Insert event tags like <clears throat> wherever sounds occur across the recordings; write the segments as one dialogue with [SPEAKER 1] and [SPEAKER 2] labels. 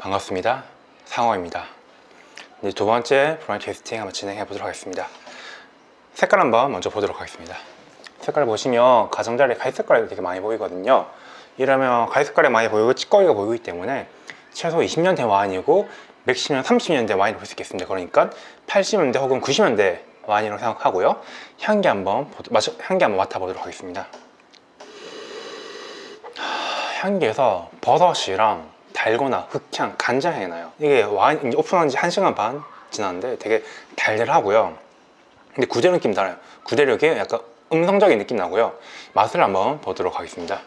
[SPEAKER 1] 반갑습니다. 상호입니다. 이제 두 번째 브라인 테스팅 한번 진행해 보도록 하겠습니다. 색깔 한번 먼저 보도록 하겠습니다. 색깔 보시면 가장자리 갈색 색깔이 되게 많이 보이거든요. 이러면 갈색 색깔이 많이 보이고 찌꺼기가 보이기 때문에 최소 20년 된 와인이고 맥시멈 30년 된 와인을 볼 수 있겠습니다. 그러니까 80년대 혹은 90년대 와인이라고 생각하고요. 향기 한번 보- 마셔- 향기 한번 맡아보도록 하겠습니다. 향기에서 버섯이랑 달고나 흑향, 간장향이 나요. 이게 와인 오픈한 지 1시간 반 지났는데 되게 달달하고요. 근데 구대로 느낌 달아요. 구대력에 약간 음성적인 느낌 나고요. 맛을 한번 보도록 하겠습니다.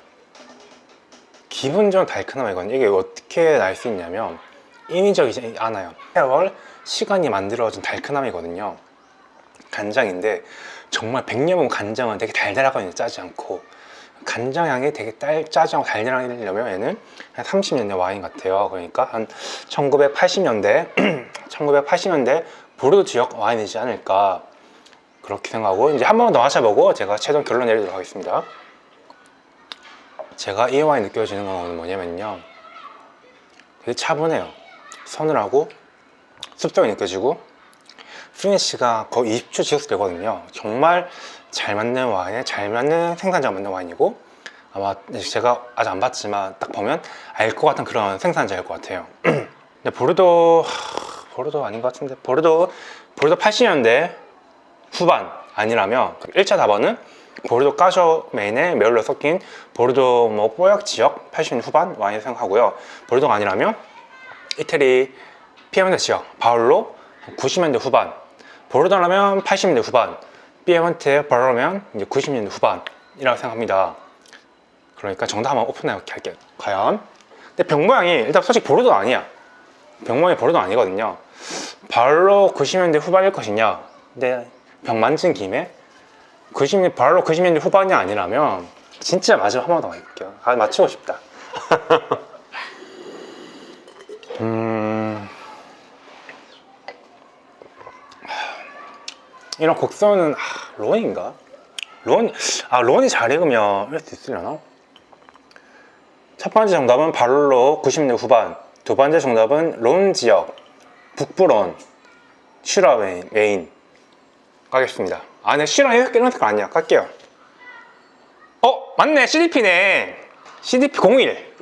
[SPEAKER 1] 기본적으로 달큰함이거든요. 이게 어떻게 날 수 있냐면 인위적이지 않아요. 세월 시간이 만들어진 달큰함이거든요. 간장인데 정말 백년은 간장은 되게 달달하거든요. 짜지 않고 간장 향이 되게 딸, 않고 달달하려면 얘는 한 30년대 와인 같아요. 그러니까 한 1980년대 1980년대 <clears throat> 보르도 지역 와인이지 않을까 그렇게 생각하고 이제 한 번 더 마셔보고 제가 최종 결론 내리도록 하겠습니다. 제가 이 와인 느껴지는 건 뭐냐면요. 되게 차분해요. 서늘하고 습성이 느껴지고 프레시가 거의 20초 지속 되거든요. 정말 잘 맞는 와인에 잘 맞는 생산자가 만든 와인이고 아마 제가 아직 안 봤지만 딱 보면 알 것 같은 그런 생산자일 것 같아요. <clears throat> 근데 보르도 하, 보르도 아닌 것 같은데 보르도 보르도 80년대 후반 아니라면 1차 답안은 보르도 까쇼 메인에 메울로 섞인 보르도 뭐 뽀약 지역 80년 후반 와인 생각하고요. 보르도가 아니라면 이태리 피에몬테 지역 바울로 90년대 후반 보르도라면 80년대 후반 피에몬테 바울로면 이제 90년대 후반이라고 생각합니다. 그러니까 정답 한번 오픈해 할게요. 과연? 근데 병 모양이 일단 솔직히 보르도 아니야. 병 모양이 보르도 아니거든요. 바울로 90년대 후반일 것이냐? 근데 병 만진 김에 90년 바로 90년대 후반이 아니라면 진짜 마지막 한 번더 할게요. 아 맞추고 싶다. <laughs> 음 이런 곡선은 아, 론인가? 론, 아 론이 잘 익으면 이럴 수 있으려나? 첫 번째 정답은 바롤로 90년대 후반. 두 번째 정답은 론 지역 북부론 슈라 메인, 가겠습니다. 아, 네, 슈라 이런 색깔 아니야. 갈게요. 어? 맞네. CDP네. CDP 01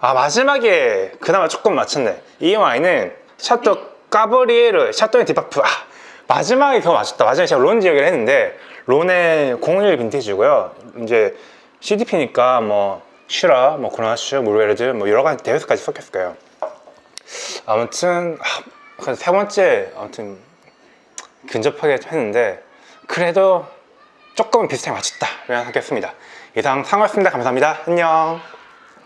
[SPEAKER 1] 아 마지막에 그나마 조금 맞췄네. 이 와인은 샤또 까브리에르 샤토의 디바프. 아 마지막에 그거 맞췄다. 마지막에 제가 론 지역을 했는데 론의 01 빈티지고요. 이제 CDP니까 뭐 슈라, 뭐 고나슈, 무르웨르드 뭐 여러 가지 대회수까지 섞였을 거예요. 아무튼 아, 세 번째 아무튼 근접하게 했는데 그래도 조금은 비슷하게 맞췄다. 생각하겠습니다. 이상 상호였습니다. 감사합니다. 안녕